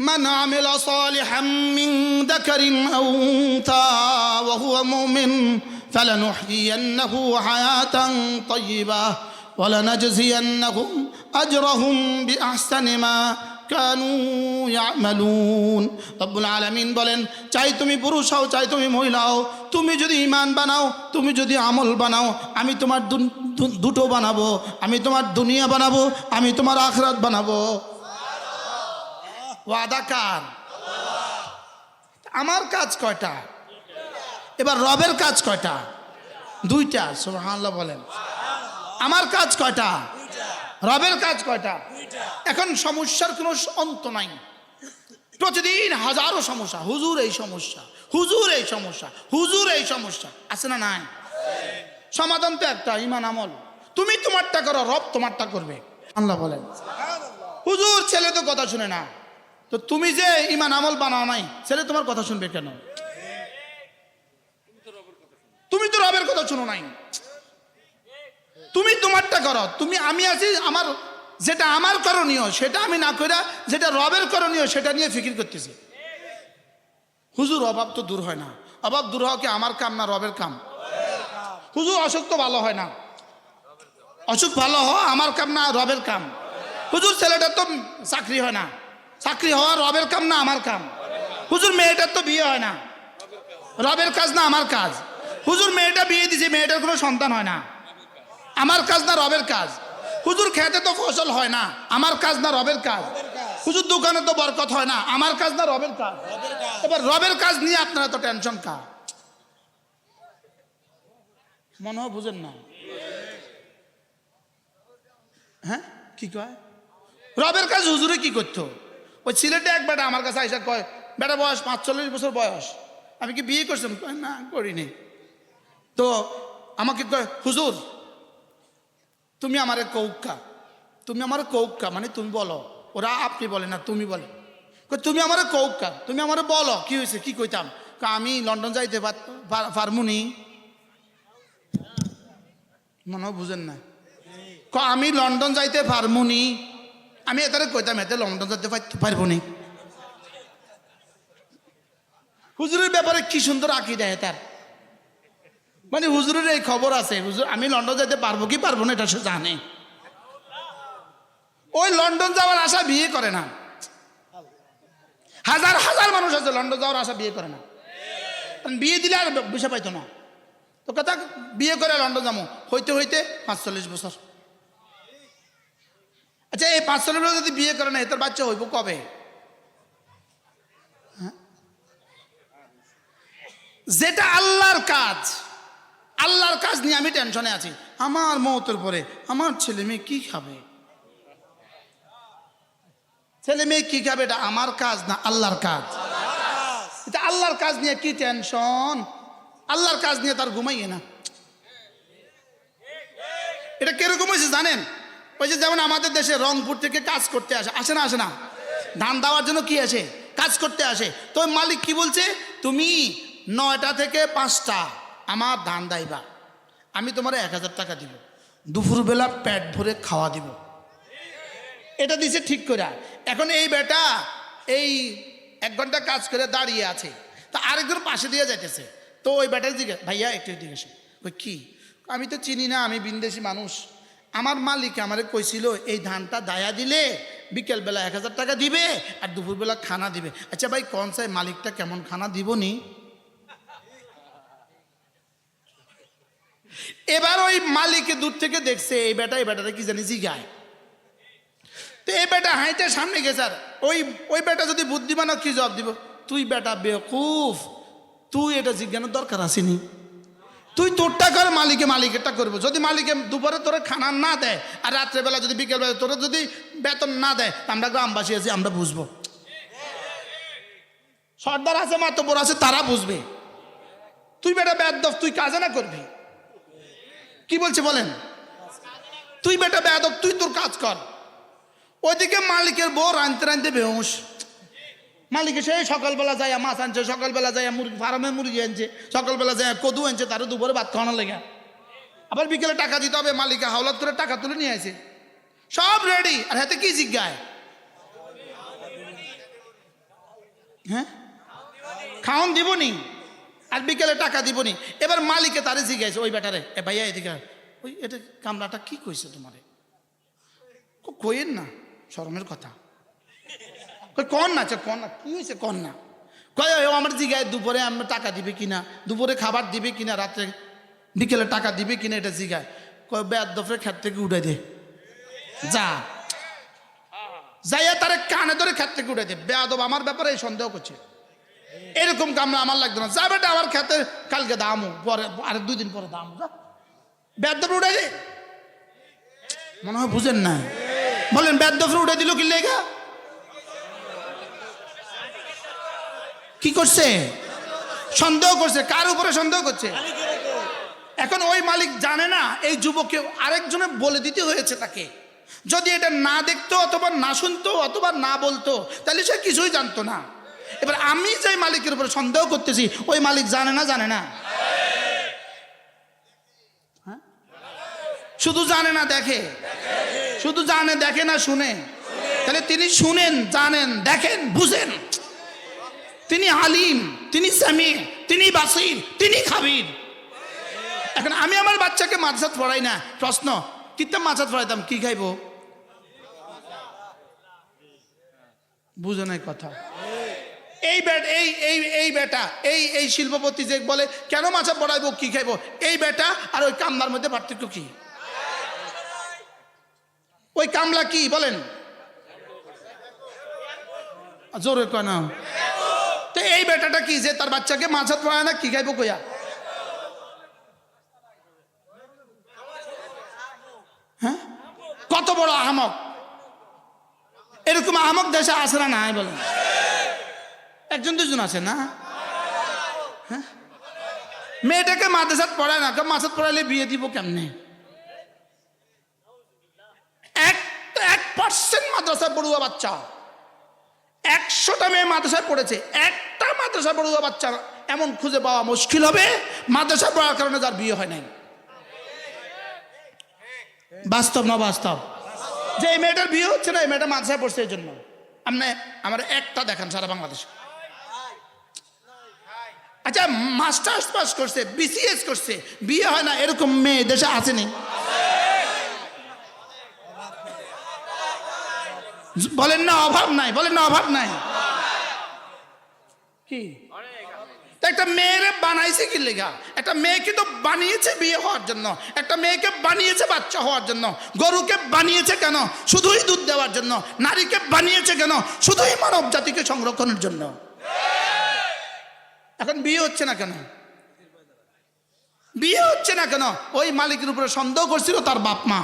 من عمل صالحا من ذكر أو أنثى وهو مؤمن فلنحيينه حياة طيبة ولنجزينهم أجرهم بأحسن ما কানু ইয়ামালুন রব্বুল আলামিন বলেন চাই তুমি পুরুষ হও চাই তুমি মহিলা হও তুমি যদি ইমান বানাও তুমি যদি আমল বানাও আমি তোমার দুন- দু- দুটো বানাবো আমি তোমার দুনিয়া বানাবো আমি তোমার আখরাত বানাবো ওয়াদা কার? আমার কাজ কয়টা? এবার রবের কাজ কয়টা? দুইটা, সুবহানাল্লাহ বলেন। আমার কাজ কয়টা? রবের কাজ কয়টা? এখন সমস্যার কোনো অন্ত নাই। প্রতিদিন হাজারো সমস্যা। হুজুর এই সমস্যা, হুজুর এই সমস্যা, হুজুর এই সমস্যা। আছে না নাই? সমাধান তো একটা, ইমান আমল। তুমি তোমারটা করো, রব তোমারটা করবে। আল্লাহ বলেন। হুজুর ছেলে তো কথা শুনে না। তো তুমি যে ইমান আমল বানাও নাই, ছেলে তোমার কথা শুনবে কেন? তুমি তো রবের কথা শুনো নাই। তুমি তোমারটা করো। তুমি, আমি আছি আমার, যেটা আমার করণীয়, সেটা আমি না করে যেটা রবের করণীয়, সেটা নিয়ে ফিকির করতেছি। হুজুর, অভাব তো দূর হয় না। অভাব দূর হওয়া কি আমার কাম না রবের কাম? হুজুর, অসুখ তো ভালো হয় না। অসুখ ভালো হওয়া আমার কাম না রবের কাম? হুজুর ছেলেটার তো চাকরি হয় না। চাকরি হওয়া রবের কাম না আমার কাম। হুজুর, মেয়েটার তো বিয়ে হয় না। রবের কাজ না আমার কাজ। হুজুর, মেয়েটা বিয়ে দিছে, মেয়েটার কোনো সন্তান হয় না। আমার কাজ না রবের কাজ। হুজুর, খেতে তো ফসল হয় না। আমার কাজ না রবের কাজ। হুজুর, দোকানে তো বরকত হয় না। আমার কাজ না রবের কাজ। এবার রবের কাজ নিয়ে আপনারা তো টেনশন কা মনে হয় বুঝেন না। হ্যাঁ? কি কয়? রবের কাজ হুজুরে কি করতো? ওই ছেলেটা এক বেটা আমার কাছে আইসা কয়, বেটা, বয়স পাঁচচল্লিশ বছর বয়স। আমি কি বিয়ে করছিলাম? না, করিনি। তো আমাকে কয়, হুজুর, তুমি আমারে কৌকা। তুমি আমার কৌকা মানে তুমি বলো। ওরা আপনি বলে না, তুমি বলে। তুমি আমারে কৌকা, তুমি আমারে বলো, কি হয়েছে, কি কইতাম? আমি লন্ডন যাইতে পার- পার- পারমুনি। মনে বুঝেন না। আমি লন্ডন যাইতে পারমুনি। আমি এতারে কইতাম এতে লন্ডন পার- পারব নি। হুজুরের ব্যাপারে কি সুন্দর আঁকি দেয় তার। মানে হুজুরের এই খবর আছে, হুজুর আমি লন্ডন যেতে পারব কি পারব না এটা সে জানে। ওই লন্ডন যাওয়ার আশা বিয়ে করে না। হাজার হাজার মানুষ আছে লন্ডন যাওয়ার আশা বিয়ে করে না। বিয়ে দিলে আর বিষয় পাইতো না। তো কথা বিয়ে করে লন্ডন যাব। হইতে হইতে পাঁচচল্লিশ বছর। আচ্ছা এই পাঁচচল্লিশ বছর যদি বিয়ে করে না এটার বাচ্চা হইব কবে? হ্যাঁ? যেটা আল্লাহর কাজ আল্লাহর কাজ নিয়ে আমি টেনশনে আছি। আমার মতের পরে আমার ছেলে মেয়ে কি খাবে? ছেলে মেয়ে কি খাবে? এটা আমার কাজ না আল্লাহর কাজ? এটা আল্লাহর কাজ নিয়ে কি টেনশন আল্লাহর কাজ নিয়ে তার ঘুমাইয়ে না। এটা কীরকম হয়েছে জানেন? ওই যে যেমন আমাদের দেশে রংপুর থেকে কাজ করতে আসে আসে না আসে না। ধান দেওয়ার জন্য কি আসে? কাজ করতে আসে। তো মালিক কি বলছে? তুমি নয়টা থেকে পাঁচটা আমার ধান দাইবা। আমি তোমার এক হাজার টাকা দিব। দুপুরবেলা পেট ভরে খাওয়া দিব। এটা দিছে ঠিক করে এখন এই বেটা এই এক ঘণ্টা কাজ করে দাঁড়িয়ে আছে। তা আরেকজন পাশে দিয়ে যাইতেছে। তো ওই বেটার দিকে, ভাইয়া, একটু দিকে ওই কি? আমি তো চিনি না, আমি বিন্দেশি মানুষ। আমার মালিক আমারে কইছিল, এই ধানটা দায়া দিলে বিকেলবেলা এক হাজার টাকা দিবে আর দুপুরবেলা খানা দিবে। আচ্ছা ভাই, কন সাই মালিকটা কেমন খানা দিব নি এবার ওই মালিকে দূর থেকে দেখছে, এই বেটা, এই বেটাটা কি জানি জিগায়। তো এই বেটা হাইটে সামনে গেছে আর ওই ওই বেটা যদি বুদ্ধিমান কি জবাব দিব? তুই বেটা বেকুফ তুই এটা জিজ্ঞানের দরকার আসেনি তুই তোরটা কর, মালিকে মালিকেরটা করব। যদি মালিকে দুপুরে তোরে খানা না দেয়, আর রাত্রেবেলা যদি বিকেলবেলা তোরে যদি বেতন না দেয় আমরা গ্রামবাসী আছি, আমরা বুঝব। সর্দার আছে মাতব্বর আছে, তারা বুঝবে। তুই বেটা বেদব তুই কাজে না করবি। কি বলছে বলেন? তুই বেটা বেদব তুই তোর কাজ কর। ওইদিকে মালিকের বউ রানতে রানতে বেহুশ। মালিকে সেই সকালবেলা যায় মাছ আনছে, সকালবেলা যায় মুরগি, ফার্মে মুরগি আনছে, সকালবেলা যায় কদু আনছে, তারও দুপুরে ভাত খাওয়ানোর লেগে। আবার বিকেলে টাকা দিতে হবে, মালিকে হাওলাত করে টাকা তুলে নিয়ে আসে সব রেডি, আর হাতে কি জিজ্ঞায়? হ্যাঁ? খাওন দিবনি, আর বিকেলে টাকা দিবনি। এবার মালিকে তারে জিজ্ঞাসা ওই বেটারে, এ ভাইয়া এদিকে ওই, এটা কামলাটা কি কইছে তোমারে? কইেন না, শরমের কথা। কই কন না আচ্ছা কন না হয়েছে কন না কয় ও আমার জিগায় দুপুরে আমরা টাকা দিবে কিনা? দুপুরে খাবার দিবে কিনা? রাত্রে বিকেলে টাকা দিবে কিনা এটা জিগায়? কয় বেদ দফরে খেত থেকে উঠে দে। যা। যাইয়া তারে কানে ধরে খেত থেকে উঠে দে। বেয়াদব আমার ব্যাপারে এই সন্দেহ করছে। এরকম কামলা আমার লাগতো না। যা বেটা, আমার খেতে কালকে দামও, পরে, আর দুই দিন পরে দাম যা। বেদফরে দে। মনে হয় বুঝেন না বলেন বেদফরে উঠে দিল কি লেগা? কি করছে? সন্দেহ করছে। কার উপরে সন্দেহ করছে? এখন ওই মালিক জানে না, এই যুবককে আরেকজনে বলে দিতে হয়েছে তাকে। যদি এটা না দেখতো অথবা না শুনতো অথবা না বলতো, তাহলে সে কিছুই জানতো না। এবার আমি যে মালিকের উপরে সন্দেহ করতেছি, ওই মালিক জানে না জানে না। হ্যাঁ? শুধু জানে না, দেখে। শুধু জানে, দেখে না, শুনে। তাহলে তিনি শুনেন, জানেন, দেখেন, বুঝেন। তিনি আলিম, তিনি সামি, তিনি বাসির, তিনি খাবির। এখন আমি আমার বাচ্চাকে মাদ্রাসাত পড়াই না, প্রশ্ন কিতাব মাছাত পড়াইতাম, কি খাইবো? বুঝো নাই কথা। এই বেট, এই এই এই বেটা, এই এই শিল্পপতি যে বলে, কেন মাছা পড়াইবো, কি খাইবো? এই বেটা আর ওই কামলার মধ্যে পার্থক্য কি? ওই কামলা কি, বলেন। জোরে কেন এই বেটাটা কি যে তার বাচ্চাকে মাছাত পড়ায় না? কি খাইবো কইয়া? হ্যাঁ? কত বড় আহমক? এরকম আহমক দেশে আসে না নাই বলেন। একজন দুজন আছে না? হ্যাঁ? মেয়েটাকে মাদ্রাসাত পড়ায় না মাছাত পড়াইলে বিয়ে দিব কেমনে? এক এক পার্সেন্ট মাদ্রাসায় পড়ুয়া বাচ্চা। একশোটা মেয়ে মাদ্রাসায় পড়েছে। একটা মাদ্রাসা পড়ুয়া বাচ্চা এমন খুঁজে পাওয়া মুশকিল হবে। মাদ্রাসায় পড়ার কারণে যার বিয়ে হয় নাই। বাস্তব না বাস্তব? যে এই মেয়েটার বিয়ে হচ্ছে না, এই মেয়েটা মাদ্রাসায় পড়ছে এই জন্য। আপনি আমার একটা দেখান সারা বাংলাদেশে। আচ্ছা মাস্টার্স পাস করছে, বিসিএস করছে, বিয়ে হয় না, এরকম মেয়ে দেশে আসেনি। বলেন না, অভাব নাই, বলেন না, অভাব নাই। কি? একটা মেয়েরে বানাইছে কি লেখা একটা মেয়েকে তো বানিয়েছে বিয়ে হওয়ার জন্য। একটা মেয়েকে বানিয়েছে বাচ্চা হওয়ার জন্য। গরুকে বানিয়েছে কেন? শুধুই দুধ দেওয়ার জন্য। নারীকে বানিয়েছে কেন? শুধুই মানব জাতিকে সংরক্ষণের জন্য। এখন বিয়ে হচ্ছে না কেন? বিয়ে হচ্ছে না কেন? ওই মালিকের উপরে সন্দেহ করছিল তার বাপ মা।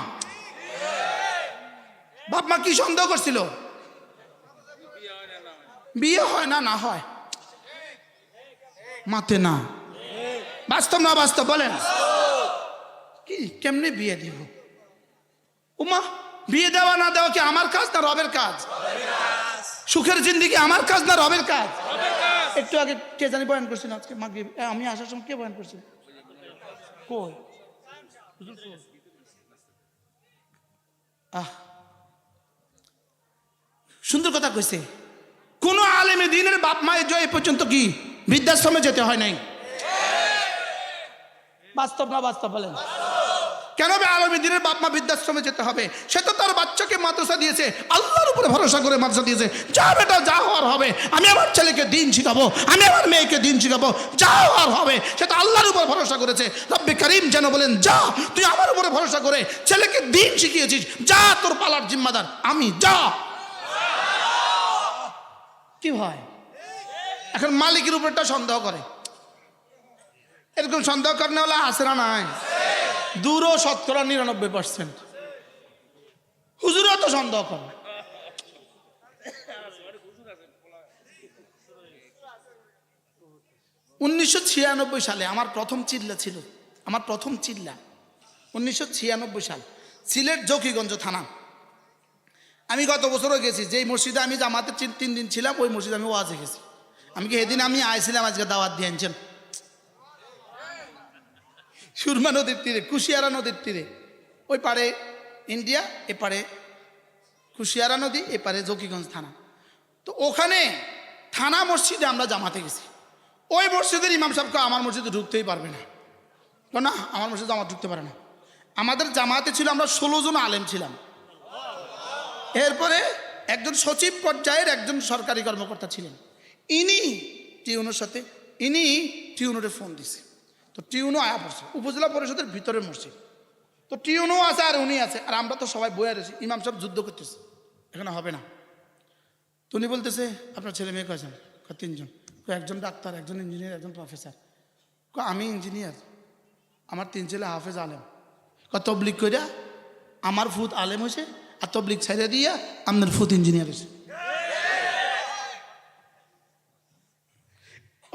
বাপ মা কি সন্দেহ করছিল? বিয়ে হয় না না হয়। মাতে না। বাস্তব না বাস্তব, বলেন। কি, কেমনে বিয়ে দিব? উমা, বিয়ে দেওয়া না দেওয়া কি আমার কাজ না রবের কাজ? সুখের জিন্দিগি আমার কাজ না রবের কাজ? একটু আগে কে জানি বয়ান করছিল আজকে মাগরিব। আমি আসার সময় কে বয়ান করছিল? কই? আহ। সুন্দর কথা কইছে। কোন আলেমে দিনের বাপ মায়ের জয় পর্যন্ত কি? বৃদ্ধাশ্রমে যেতে হয় নাই। বাস্তব না বাস্তব বলেন। কেন আলমী দিনের বাপ মা বৃদ্ধাশ্রমে যেতে হবে? সে তো তার বাচ্চাকে মাদ্রাসা দিয়েছে আল্লাহর উপরে ভরসা করে মাদ্রাসা দিয়েছে। যা বেটা যা হওয়ার হবে। আমি আমার ছেলেকে দিন শিখাবো আমি আমার মেয়েকে দিন শিখাবো যা হওয়ার হবে। সে তো আল্লাহর উপর ভরসা করেছে। রব্বে করিম যেন বলেন যা তুই আমার উপরে ভরসা করে ছেলেকে দিন শিখিয়েছিস। যা তোর পালার জিম্মাদার আমি যা। কি হয় এখন মালিকের উপরটা সন্দেহ করে। এরকম সন্দেহ করেন হলে আসে না নাই দূরও শতকরা নিরানব্বই পার্সেন্ট হুজুরও তো সন্দেহ করে। উনিশশো ছিয়ানব্বই সালে আমার প্রথম চিল্লা ছিল। আমার প্রথম চিল্লা। উনিশশো ছিয়ানব্বই সাল, সিলেট জকিগঞ্জ থানা। আমি গত বছরও গেছি। যেই মসজিদে আমি জামাতে তিন দিন ছিলাম, ওই মসজিদে আমি ওয়াজে গেছি। আমি কি সেদিন আমি আইছিলাম আজকে দাওয়াত দিয়ে আনছেন? সুরমা নদীর তীরে, কুশিয়ারা নদীর তীরে। ওই পারে ইন্ডিয়া এপারে কুশিয়ারা নদী এপারে জকিগঞ্জ থানা। তো ওখানে থানা মসজিদে আমরা জামাতে গেছি। ওই মসজিদের ইমাম সাহেবকে আমার মসজিদে ঢুকতেই পারবে না। তো না, আমার মসজিদে আমার ঢুকতে পারে না। আমাদের জামাতে ছিল, আমরা ষোলো জন আলেম ছিলাম। এরপরে একজন সচিব পর্যায়ের একজন সরকারি কর্মকর্তা ছিলেন। ইনি টিউনোর সাথে, ইনি টিউনোরে ফোন দিছে। তো টিউনো আয়া পড়ছে, উপজেলা পরিষদের ভিতরের মসজিদ। তো টিউনো আছে আর উনি আছে, আর আমরা তো সবাই বয়ে রয়েছি, ইমাম সাহেব যুদ্ধ করতেছে, এখানে হবে না। তো উনি বলতেছে, আপনার ছেলে মেয়ে কয়জন? কয়, তিনজন। একজন ডাক্তার, একজন ইঞ্জিনিয়ার, একজন প্রফেসর। আমি ইঞ্জিনিয়ার, আমার তিন ছেলে হাফেজ আলেম। তবলিক কইরা আমার ফুত আলেম হয়েছে আর তবলিক ছেড়ে দিয়া আপনার ফুত ইঞ্জিনিয়ার হয়েছে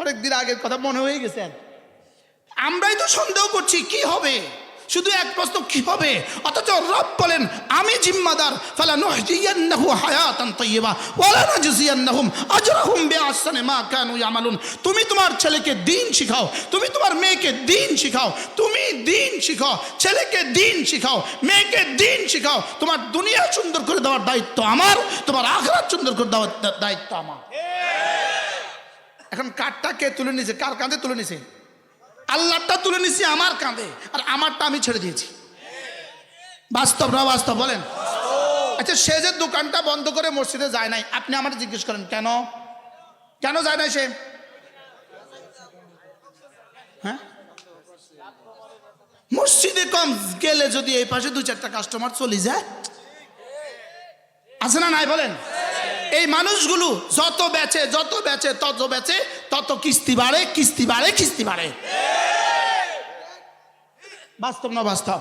অনেকদিন আগের কথা মনে হয়ে গেছে। আমরাই তো সন্দেহ করছি, কি হবে? শুধু এক প্রশ্ন, কি হবে? অথচ রব বলেন, আমি জিম্মাদার, ফালা নুহজিয়ান্নাহু হায়াতান তাইয়্যিবা, ওয়ালা নাজজিয়ান্নাহুম আজরাহুম বিআহসানি মা কানু ইয়ামালুন। তুমি তোমার ছেলেকে দিন শিখাও, তুমি তোমার মেয়েকে দিন শিখাও, তুমি দিন শিখাও, ছেলেকে দিন শিখাও, মেয়েকে দিন শিখাও। তোমার দুনিয়া সুন্দর করে দেওয়ার দায়িত্ব আমার, তোমার আখরাত সুন্দর করে দেওয়ার দায়িত্ব আমার। এখন কাঠটা কে তুলে নিছে? কার কাঁধে তুলে নিছে? আল্লাহটা তুলে নিছি, আমার কাঁধে। আর আমারটা আমি ছেড়ে দিয়েছি। বাস্তব না বাস্তব, বলেন? আচ্ছা সে যে দোকানটা বন্ধ করে মসজিদে যায় নাই, আপনি আমার জিজ্ঞেস করেন, কেন? কেন যায় নাই সে? হ্যাঁ? মসজিদে কম গেলে যদি এই পাশে দু চারটা কাস্টমার চলে যায়, আছে না নাই, বলেন? এই মানুষগুলো যত বেচে যত বেচে, তত বেচে, তত কিস্তি বাড়ে কিস্তি বাড়ে কিস্তি বাড়ে। বাস্তব না বাস্তব?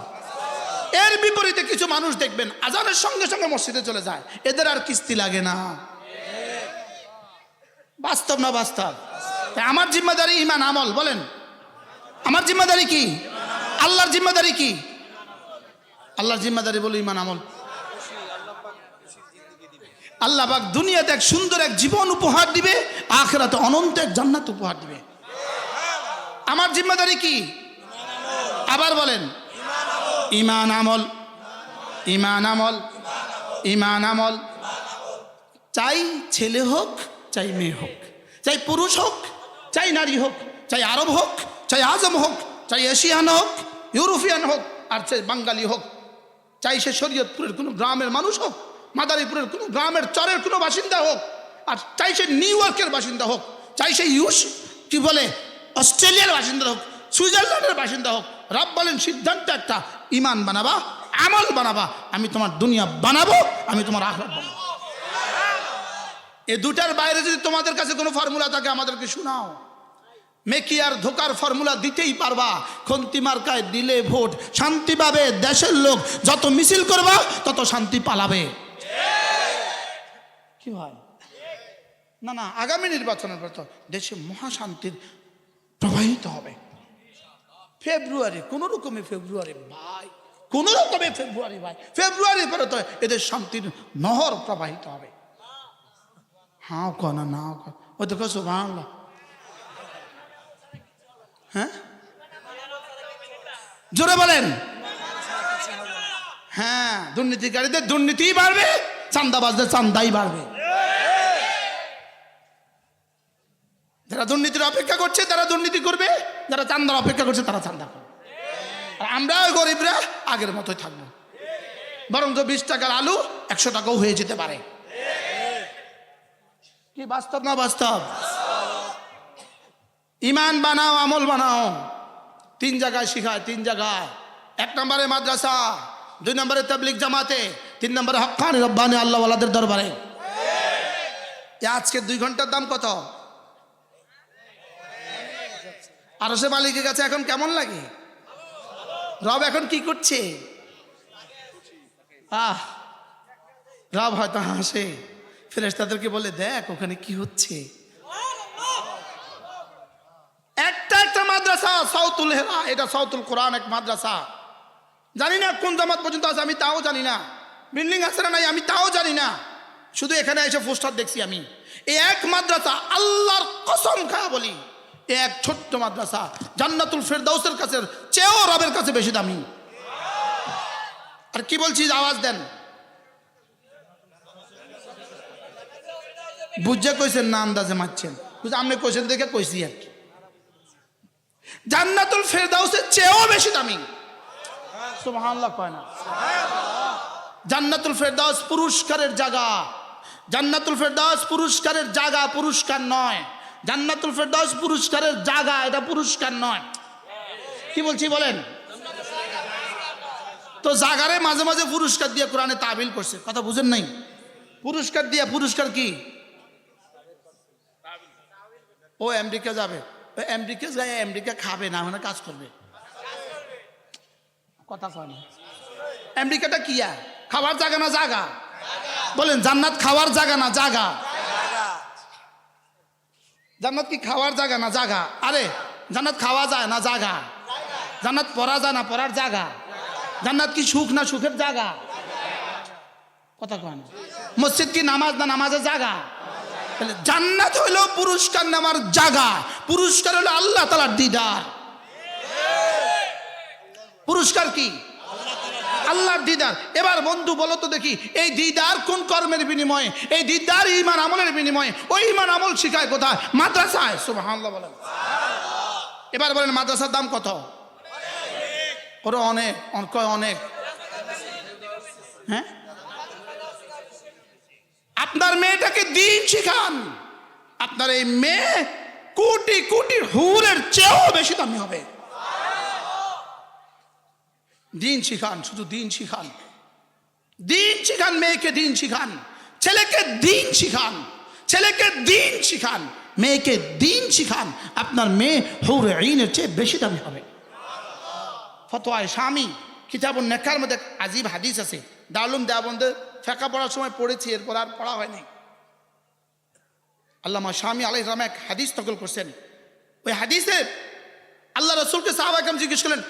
এর বিপরীতে কিছু মানুষ দেখবেন, আজানের সঙ্গে সঙ্গে মসজিদে চলে যায়। এদের আর কিস্তি লাগে না। বাস্তব না বাস্তব? আমার জিম্মাদারি ইমান, আমল, বলেন। আমার জিম্মাদারি কি? আল্লাহর জিম্মাদারি কি? আল্লাহর জিম্মাদারি বলে ইমান, আমল। আল্লাহ পাক দুনিয়াতে এক সুন্দর এক জীবন উপহার দিবে, আখরাতে অনন্ত এক জান্নাত উপহার দিবে। আমার জিম্মাদারি কি? আবার বলেন। ইমান আমল। ইমান আমল। ইমান আমল। চাই ছেলে হোক, চাই মেয়ে হোক। চাই পুরুষ হোক, চাই নারী হোক, চাই আরব হোক, চাই আজম হোক, চাই এশিয়ান হোক, ইউরোপিয়ান হোক, আর চাই বাঙালি হোক। চাই সে শরীয়তপুরের কোনো গ্রামের মানুষ হোক মাদারীপুরের কোনো গ্রামের চরের কোনো বাসিন্দা হোক, আর চাই সে নিউ ইয়র্কের বাসিন্দা হোক, চাই সে ইউস, কি বলে, অস্ট্রেলিয়ার বাসিন্দা হোক, সুইজারল্যান্ডের বাসিন্দা হোক, রব বলেন সিদ্ধান্ত একটা, ইমান বানাবা, আমল বানাবা, আমি তোমার দুনিয়া বানাবো, আমি তোমার আখরাত বানাবো। এ দুটার বাইরে যদি তোমাদের কাছে কোনো ফর্মুলা থাকে, আমাদেরকে শোনাও। মেকি আর ধোকার ফর্মুলা দিতেই পারবা। খন্তি মার্কায় দিলে ভোট। শান্তি পাবে দেশের লোক। যত মিছিল করবা, তত শান্তি পালাবে। কি হয়? না না, আগামী নির্বাচনের পর তো দেশে মহাশান্তির প্রবাহিত হবে। ফেব্রুয়ারি, কোন রকমে ফেব্রুয়ারি ভাই, কোন রকমে ফেব্রুয়ারি ভাই ফেব্রুয়ারি পরে তো এদের শান্তির নহর প্রবাহিত হবে। হাও কনা নাও কন ওই তো কসো হ্যাঁ? জোরে বলেন। হ্যাঁ দুর্নীতিকারীদের দুর্নীতিই বাড়বে। চান্দাবাজদের চান্দাই বাড়বে। যারা দুর্নীতির অপেক্ষা করছে, তারা দুর্নীতি করবে। যারা চান্দার অপেক্ষা করছে, তারা চান্দা করবে। আর আমরা গরিবরা আগের মতোই থাকব। বরং বিশ টাকার আলু একশো টাকাও হয়ে যেতে পারে। কি বাস্তব না বাস্তব? ইমান বানাও, আমল বানাও। তিন জায়গায় শিখায়, তিন জায়গায়। এক নম্বরে মাদ্রাসা, দুই নম্বরে তাবলিক জামাতে তিন নম্বরে হকানি, রব্বানি, আল্লাহওয়ালাদের দরবারে। আজকে দুই ঘণ্টার দাম কত? আর সে মালিকের কাছে এখন কেমন লাগে? রব এখন কি করছে? আহ, রব হয়তো হাসে। ফেরেস তাদেরকে বলে, দেখ, ওখানে কি হচ্ছে? একটা একটা মাদ্রাসা, সাউতুল হেরা, এটা সাউতুল কোরআন এক মাদ্রাসা। জানি না কোন জামাত পর্যন্ত আছে, আমি তাও জানি না। বিল্ডিং আছে না নাই, আমি তাও জানি না। শুধু এখানে এসে পোস্টার দেখছি আমি। এই এক মাদ্রাসা আল্লাহর কসম খায়া বলি। এক ছোট্ট মাদ্রাসা, জান্নাতুল ফেরদাউসের কাছে, চেয়েও রবের কাছে বেশি দামি। আর কি বলছি আওয়াজ দেন। বুঝে কইছেন না আন্দাজে মারছেন। বুঝে আপনি কইছেন দেখে কইছি আর কি। জান্নাতুল ফেরদাউসের চেয়েও বেশি দামি। সুবহানাল্লাহ কয় না। জান্নাতুল ফেরদাউস পুরস্কারের জায়গা। জান্নাতুল ফেরদাউস পুরস্কারের জায়গা পুরস্কার নয়। জান্নাতুল ফেরদাউস পুরস্কারের জায়গা এটা পুরস্কার নয়। কি বলছি বলেন? তো জাগারে মাঝে মাঝে পুরস্কার দিয়ে কোরআনে তাবিল করছে। কথা বুঝেন নাই? পুরস্কার দিয়ে পুরস্কার কি? ও আমেরিকা যাবে। আমেরিকা যায়, আমেরিকা খাবে, না মানে কাজ করবে। কথা কয় না। আমেরিকাটা কি আর? খাওয়ার জায়গা না জাগা বলেন, জান্নাত খাওয়ার জায়গা না জাগা জান্নাত কি খাওয়ার জায়গা না জাগা আরে, জান্নাত খাওয়া যায় না জাগা জান্নাত পড়া যায় না পড়ার জায়গা? জান্নাত কি সুখ না সুখের জায়গা? কথা কয় মসজিদ কি নামাজ না নামাজের জায়গা? জান্নাত হইল পুরস্কার নামার জায়গা। পুরস্কার হলো আল্লাহ তালার দিদার। পুরস্কার কি? আল্লাহর দিদার। এবার বন্ধু, বলো তো দেখি, এই দিদার কোন কর্মের বিনিময়ে? এই দিদার ইমান আমলের বিনিময়ে? ওই ইমান আমল শিখায় কোথায়? মাদ্রাসায়। সুবহানাল্লাহ বলেন। এবার বলেন, মাদ্রাসার দাম কত? ওরা অনেক, অন- অনেক? হ্যাঁ? আপনার মেয়েটাকে দিন শিখান। আপনার এই মেয়ে কোটি কোটি হুরের চেয়েও বেশি দামি হবে। দিন শিখান, শুধু দিন শিখান। দিন শিখান, মেয়েকে দিন শিখান। ছেলেকে দিন শিখান। ছেলেকে দিন শিখান। মেয়েকে দিন শিখান। আপনার মেয়ে হৌর আইনের চেয়ে বেশি দামি হবে। ফতোয়ায় স্বামী কিতাবুল নেকার মধ্যে আজীব হাদিস আছে। দারুম দেওয়াবন্ধে ফেঁকা পড়ার সময় পড়েছি, এরপর আর পড়া হয়নি। আল্লামা স্বামী আলাই রাম এক হাদিস নকল করছেন। ওই হাদিসে আল্লাহ রসুলকে সাহাবাকাম জিজ্ঞেস করলেন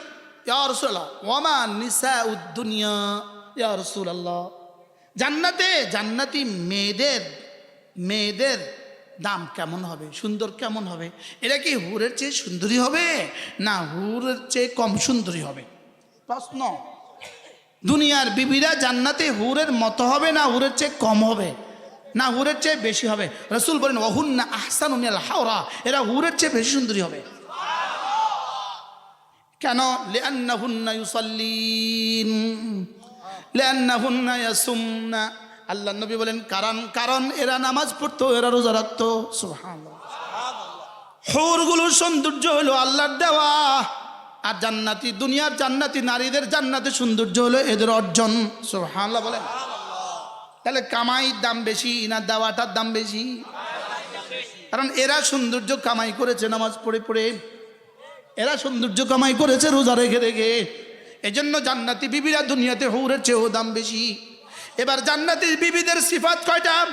ইয়া রসুল্লাহ ওয়ামা নিসা উদ্দুনিয়া ইয়া রসুল আল্লাহ জান্নাতে জান্নাতি মেয়েদের মেয়েদের দাম কেমন হবে? সুন্দর কেমন হবে? এরা কি হুরের চেয়ে সুন্দরী হবে না হুরের চেয়ে কম সুন্দরী হবে? প্রশ্ন। দুনিয়ার বিবিরা জান্নাতে হুরের মতো হবে না হুরের চেয়ে কম হবে? না হুরের চেয়ে বেশি হবে? রসুল বলেন অহুন না আহসান হাওরা এরা হুরের চেয়ে বেশি সুন্দরী হবে। কেন? আল্লাহ নবী বলেন, কারণ কারণ এরা নামাজ পড়তো, এরা রোজা রাখতো। হৌরগুলোর সৌন্দর্য হলো আল্লাহর দেওয়া। আর জান্নাতি, দুনিয়ার জান্নাতি নারীদের জান্নাতে সৌন্দর্য হলো এদের অর্জন। সুবহানাল্লাহ বলেন। তাহলে কামাইয়ের দাম বেশি না দেওয়াটার দাম বেশি? কারণ এরা সৌন্দর্য কামাই করেছে নামাজ পড়ে পড়ে। এরা সৌন্দর্য কামাই করেছে, রোজা রেখে রেখে। জন্য জান্নাতি বিবিরা দুনিয়াতে হৌরের চেয়েও দাম বেশি। এবার জান্নাতি বিবিদের সিফাত কয়টা?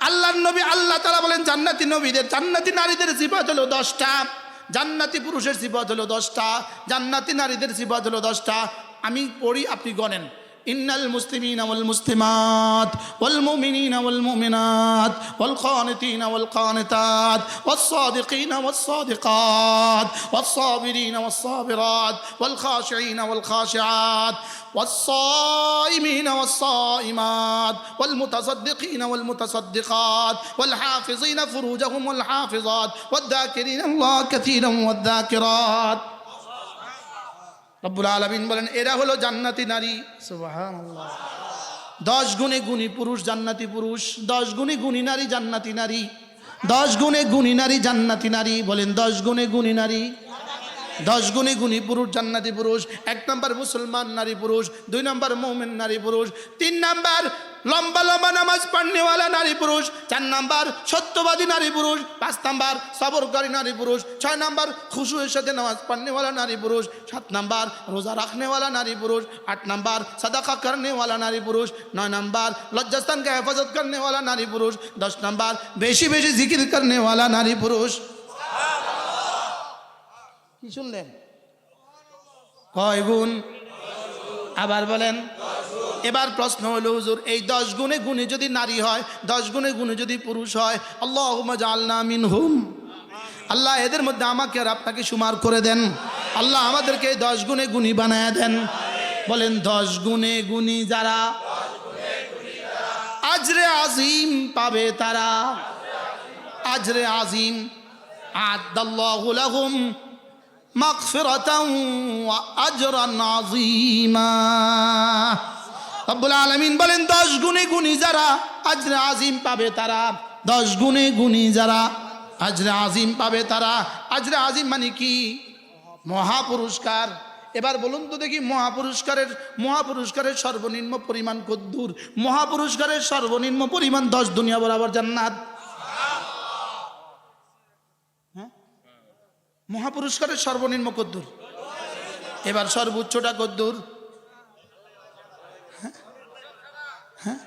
আল্লাহর নবী আল্লাহ তারা বলেন, জান্নাতি নবীদের, জান্নাতি নারীদের সিফাত হলো দশটা। জান্নাতি পুরুষের সিফাত হলো দশটা। জান্নাতি নারীদের সিফাত হলো দশটা। আমি পড়ি, আপনি গণেন। إن المسلمين والمسلمات والمؤمنين والمؤمنات والقانتين والقانتات والصادقين والصادقات والصابرين والصابرات والخاشعين والخاشعات والصائمين والصائمات والمتصدقين والمتصدقات والحافظين فروجهم والحافظات والذاكرين الله كثيرا والذاكرات রব্বুল আলমিন বলেন এরা হলো জান্নাতি নারী। দশ গুণে গুণী পুরুষ জান্নাতি পুরুষ। দশ গুণে গুণী নারী জান্নাতি নারী। দশ গুণে গুণী নারী জান্নাতি নারী। বলেন দশ গুণে গুণী নারী। দশ গুণে গুণী পুরুষ জান্নাতি পুরুষ। এক নম্বর মুসলমান নারী পুরুষ দুই নম্বর মৌমেন নারী পুরুষ। তিন নম্বর লম্বা লম্বা নামাজ পান্নেওয়ালা নারী পুরুষ, চার নাম্বার সত্যবাদী নারী পুরুষ, পাঁচ নাম্বার সবরকারী নারী পুরুষ, ছয় নাম্বার খুশুয়ের সাথে নামাজ পান্নেওয়ালা নারী পুরুষ, সাত নাম্বার রোজা রাখনেওয়ালা নারী পুরুষ, আট নাম্বার সাদাকা করনেওয়ালা নারী পুরুষ, নয় নাম্বার লজ্জাস্থানকে হেফাজত করনেওয়ালা নারী পুরুষ, দশ নাম্বার বেশি বেশি জিকির করনেওয়ালা নারী পুরুষ। কি শুনলেন? কয় গুণ? আবার বলেন। এবার প্রশ্ন হলো, হুজুর, এই দশ গুণে গুণে যদি নারী হয়, দশ গুণে গুণে যদি পুরুষ হয় আল্লাহ জালনা মিন হুম আল্লাহ এদের মধ্যে আমাকে আর আপনাকে সুমার করে দেন। আল্লাহ আমাদেরকে এই দশ গুণে গুণী বানায় দেন। বলেন, দশ গুণে গুণী যারা আজরে আজিম পাবে তারা। আজরে আজিম আদাল্লাহু লাহুম মাগফিরাতাও ওয়া আজরান আযীমা। রব্বুল আলামিন বলেন, দশ গুণে গুণী যারা, আজরে আজিম পাবে তারা। দশ গুণে গুণী যারা, আজরে আজিম পাবে তারা। আজরে আজিম মানে কি? মহাপুরস্কার। এবার বলুন তো দেখি, মহাপুরস্কারের মহাপুরস্কারের সর্বনিম্ন পরিমাণ কদ্দুর। মহাপুরস্কারের সর্বনিম্ন পরিমাণ দশ দুনিয়া বরাবর জান্নাত। হ্যাঁ? মহাপুরস্কারের সর্বনিম্ন কদ্দুর। এবার সর্বোচ্চটা কদ্দুর হ্যাঁ? হ্যাঁ?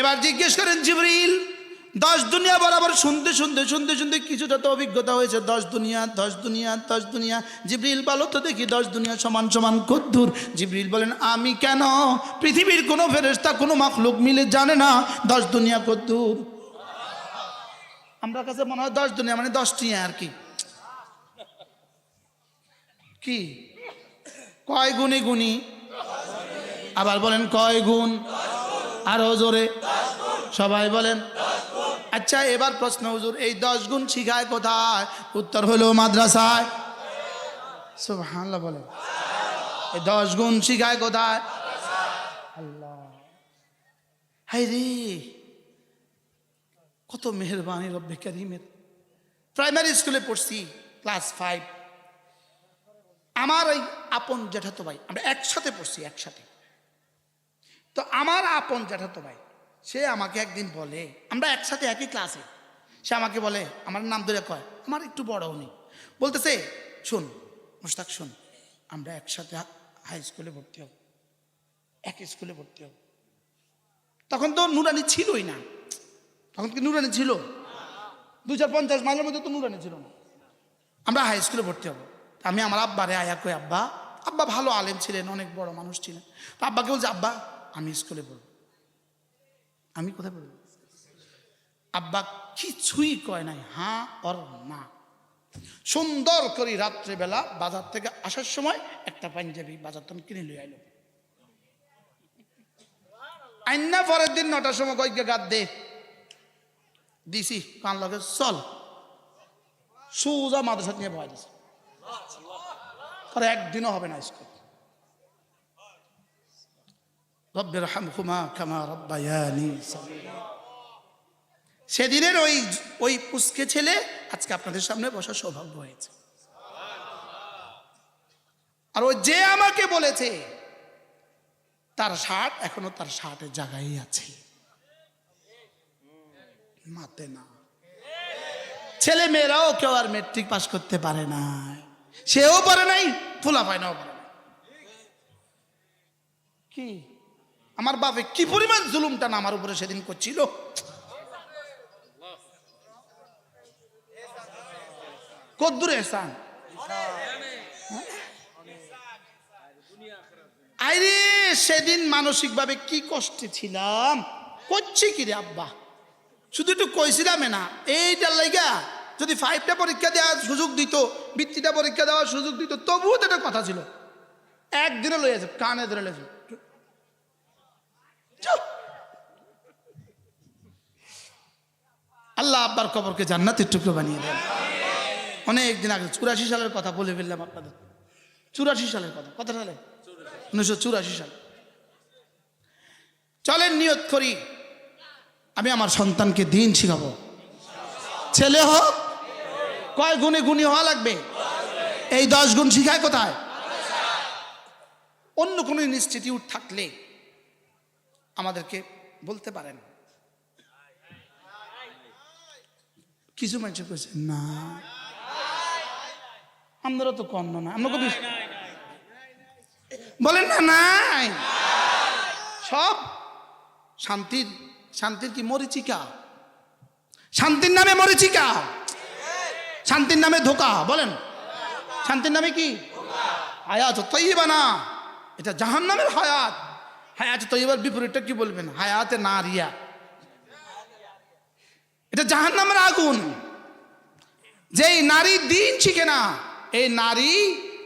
এবার জিজ্ঞেস করেন জিবরিল, দশ দুনিয়া বরাবর শুনতে শুনতে শুনতে শুনতে কিছুটা তো অভিজ্ঞতা হয়েছে। দশ দুনিয়া দশ দুনিয়া দশ দুনিয়া। জিবরিল বলো তো দেখি দশ দুনিয়া সমান সমান কদ্দুর। জিবরিল বলেন, আমি কেন? পৃথিবীর কোনো ফেরেস্তা কোনো মাখলুক মিলে জানে না দশ দুনিয়া কদ্দুর। আমরা কাছে মনে হয় দশ দুনিয়া মানে দশ টিয়া আর কি। কি? কয় গুণে গুণী? আবার বলেন, কয় গুণ? আরও জোরে। সবাই বলেন আচ্ছা এবার প্রশ্ন, হুজুর, এই দশ গুণ শিখায় কোথায়? উত্তর হলো মাদ্রাসায়। সুবহানাল্লাহ বলেন। এই দশ গুণ শিখায় কোথায়? আল্লাহ। হাই রে, কত মেহরবানি রব্বে করিমের। প্রাইমারি স্কুলে পড়ছি, ক্লাস ফাইভ। আমার এই আপন জেঠাতো ভাই, আমরা একসাথে পড়ছি, একসাথে। তো আমার আপন জ্যাঠাতো ভাই, সে আমাকে একদিন বলে, আমরা একসাথে একই ক্লাসে সে আমাকে বলে, আমার নাম ধরে কয়, আমার একটু বড় উনি বলতেছে, শুন মুস্তাক শুন, আমরা একসাথে হাই স্কুলে ভর্তি হব এক স্কুলে ভর্তি হব তখন তো নুরানি ছিলই না। তখন কি নুরানি ছিল? দু চার পঞ্চাশ মাইলের মধ্যে তো নুরানি ছিল না। আমরা হাই স্কুলে ভর্তি হব। আমি আমার আব্বারে আয়া কই, আব্বা আব্বা ভালো আলেম ছিলেন, অনেক বড় মানুষ ছিলেন। তো আব্বাকে বলছে, আব্বা আমি স্কুলে পড়ব। আমি কোথায় পড়ব? আব্বা কিছুই কয় নাই, হা অর না সুন্দর করে রাত্রেবেলা বাজার থেকে আসার সময় একটা পাঞ্জাবি বাজার তখন কিনে লই আইলো। আইনা পরের দিন নটার সময় কয়েককে গাদ দে দিছি, কান লগে, চল। সুজা মাদ্রাসা নিয়ে ভয় দিছে। আর একদিনও হবে না স্কুল। রব্বের হামহুমা কামা রব্বায়ানি সেদিনের ওই ওই পুষ্কে ছেলে আজকে আপনাদের সামনে বসার সৌভাগ্য হয়েছে। আর ও যে আমাকে বলেছে, তার শার্ট এখনও তার শার্টের জায়গায় আছে। মাতে না। ছেলে মেয়েরাও কেউ আর মেট্রিক পাস করতে পারে না। সেও পারে নাই ফুলা পায় না। কি? আমার বাপে কি পরিমাণ জুলুমটা না আমার উপরে সেদিন করছিল? কদ্দুর এহসান। আরে সেদিন মানসিকভাবে কি কষ্টে ছিলাম। করছি কি রে আব্বা? শুধু একটু কইছিলাম না, এইটার লাইগা যদি ফাইভটা পরীক্ষা দেওয়ার সুযোগ দিত, বৃত্তিটা পরীক্ষা দেওয়ার সুযোগ দিত, তবুও তো একটা কথা ছিল। একদিনে লইয়াছে কানে ধরে লেছে আল্লাহ আব্বার কবরকে জান্নাতের টুকরো বানিয়ে দেন। অনেক দিন আগে, চুরাশি সালের কথা বলে ফেললাম আপনাদের। চুরাশি সালের কথা, কত সালে? উনিশশো চুরাশি সাল। চলেন, নিয়ত করি। আমি আমার সন্তানকে দিন শিখাবো। ছেলে হোক, কয় গুণে গুণী হওয়া লাগবে? এই দশ গুণ শিখায় কোথায়? অন্য কোনো ইনস্টিটিউট থাকলে আমাদেরকে বলতে পারেন। কিছু মানুষ কইছে, না। আমরা তো কম না আমরা কবি বলেন না, নাই। সব শান্তির শান্তির কি মরিচিকা? শান্তির নামে মরিচিকা? শান্তির নামে ধোকা, বলেন। শান্তির নামে কি? হায়াত তৈবা না। এটা জাহান নামের হায়াত। হায়াত তৈবার বিপরীতটা কি বলবেন? হায়াতে না রিয়া। এটা জাহান নামের আগুন। যেই নারী দিন শিখে না, এই নারী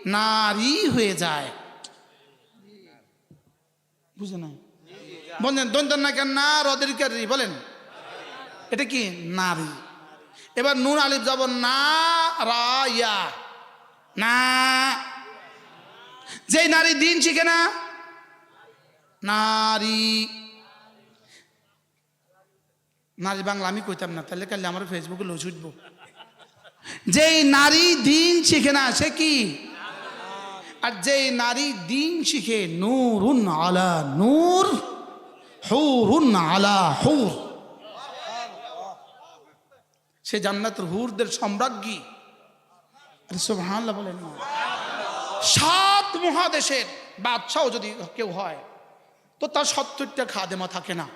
নারী হয়ে যায়। বুঝে না কেন না বলেন, এটা কি? নারী। এবার নুন আলিফ যাব, না, রা, ইয়া। না। যে নারী দিন শিখে না, নারী নারী বাংলা আমি কইতাম না, তাহলে কালে আমার ফেসবুকে লোচ উঠবো। যেই নারী দিন শিখে না, সে কি? আর যেই নারী দিন শিখে, নূরুন আলা নূর, হুরুন আলা হুর। সে জান্নাতের হুরদের সম্রাজ্ঞী। সুবহানাল্লাহ বলেন না। সাত মহাদেশের বাদশাহ যদি কেউ হয়, তো তার সত্তরটা খাদেমা থাকে না।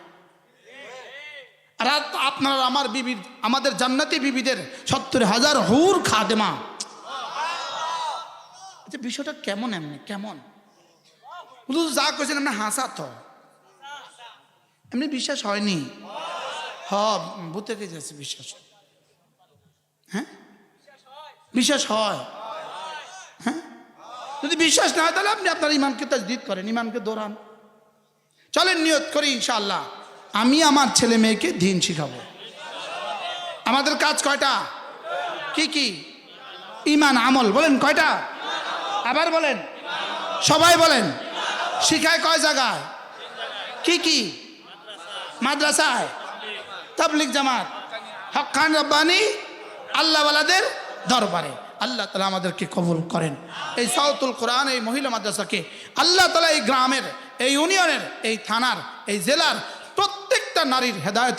আপ- আপনার আমার বিবির আমাদের জান্নাতি বিবিদের সত্তর হাজার হুর খাদেমা। আচ্ছা বিষয়টা কেমন এমনি? কেমন? শুধু যা কইছেন এমনি হাসা তো। এমনি বিশ্বাস হয়নি? হ, ভূতে কে যাচ্ছে বিশ্বাস হ্যাঁ? বিশ্বাস হয়? হ্যাঁ? যদি বিশ্বাস না হয়, তাহলে আপনি আপনার ইমানকে তাজদিদ করেন ইমানকে দৌড়ান চলেন নিয়ত করি, ইনশাআল্লাহ। আমি আমার ছেলে মেয়েকে দিন শিখাবো। আমাদের কাজ কয়টা? কি কি? ইমান, আমল, বলেন কয়টা? আবার বলেন। সবাই বলেন। শিখায় কয় জায়গায়? কি কি? মাদ্রাসায়। তাবলিক জামাত। হকান রব্বানি আল্লাহওয়ালাদের দরবারে। আল্লাহ তালা আমাদেরকে কবুল করেন। এই সাউতুল কোরআন, এই মহিলা মাদ্রাসাকে আল্লাহ তালা এই গ্রামের, এই ইউনিয়নের, এই থানার, এই জেলার প্রত্যেকটা নারীর হেদায়ত